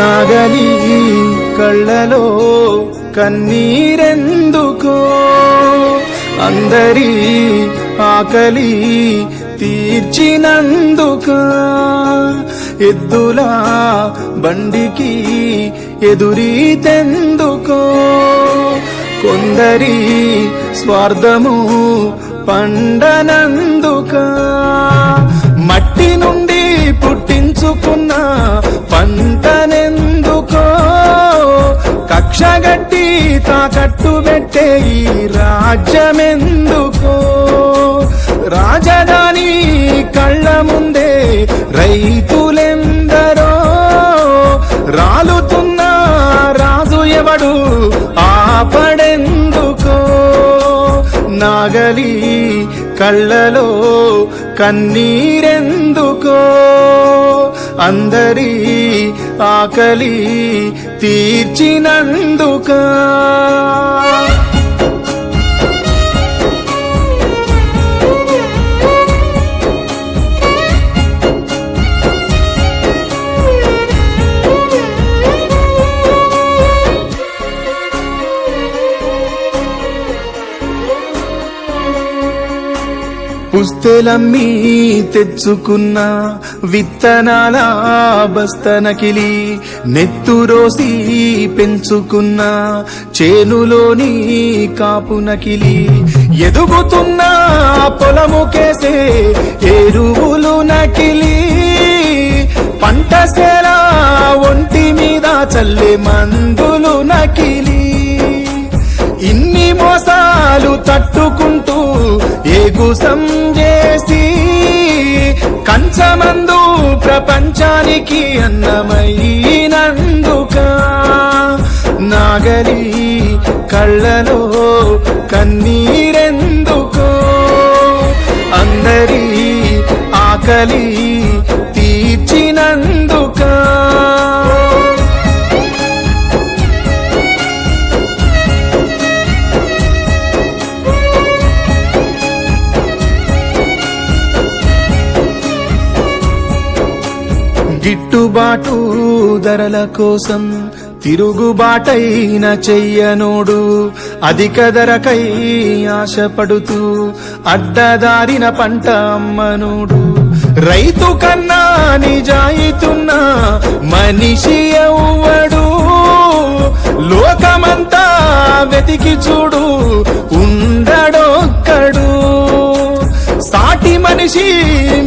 నాగలి కళ్ళలో కన్నీరెందుకో? అందరి ఆకలి తీర్చినందుక? ఎద్దుల బండికి ఎదురీతెందుకో కొందరి స్వార్థము పండనందుక? మట్టి నుండి పుట్టించుకున్నా కక్షగట్టి తాకట్టు పెట్టే ఈ రాజ్యమెందుకో? రాజధాని కళ్ళ ముందే రైతులెందరో? రాలుతున్న రాజు ఎవడు ఆపడెందుకో? నాగలి కళ్ళలో కన్నీరెందుకో? అందరి ఆకలి తీర్చినందుకా పుస్తెలమ్మి తెచ్చుకున్న విత్తనాల బస్తనకిలి నెత్తురోసి పెంచుకున్న చేనులోని కాపునకిలి. ఎదుగుతున్న పొలముకేసే ఎరువులు నకిలి. పంట సేల ఒంటి మీద చల్లే మందులు నకిలి. ఇన్ని మోసాలు తట్టుకుంటూ ఏగుసం చేసి కంచమందు ప్రపంచానికి అన్నమైనందుక. నాగలి కళ్ళలో కన్నీరెందుకో. అందరి ఆకలి తీర్చినందుకా. గిట్టుబాటు ధరల కోసం తిరుగుబాటైన చెయ్యనోడు. అధిక ధరకై ఆశపడుతూ అడ్డదారిన పంట అమ్మనోడు. రైతు కన్నా నిజాయితున్న మనిషి ఎవ్వడు. లోకమంతా వెతికి చూడు ఉండడొక్కడు. సాటి మనిషి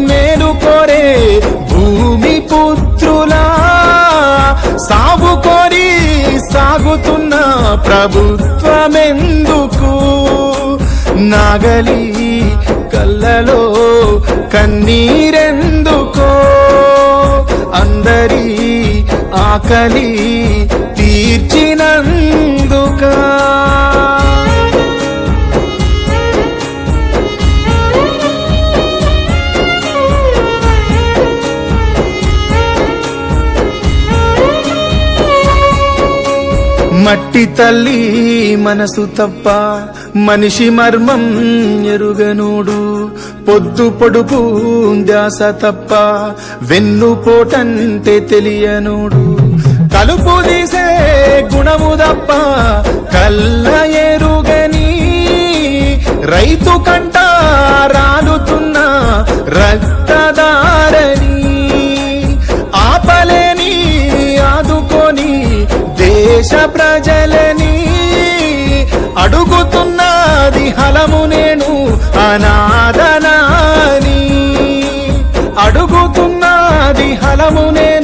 మేలు కోరే భూమి పుత్రులా సాగుకొని సాగుతున్న ప్రభుత్వమెందుకు? నాగలి కళ్ళలో కన్నీరెందుకో? అందరి ఆకలి తీర్చిన మట్టి తల్లి మనసు తప్ప మనిషి మర్మం ఎరుగనోడు. పొద్దు పొడుపు ధ్యాస తప్ప వెన్నుపోటంటే తెలియనోడు. కలుపు తీసే గుణము తప్ప కళ్ళ ఎరుగని రైతు కంట రాలుతున్న రక్తదారని దేశ ప్రజలని అడుగుతున్నది హలము నేను అనాదనాని అడుగుతున్నది హలము నేను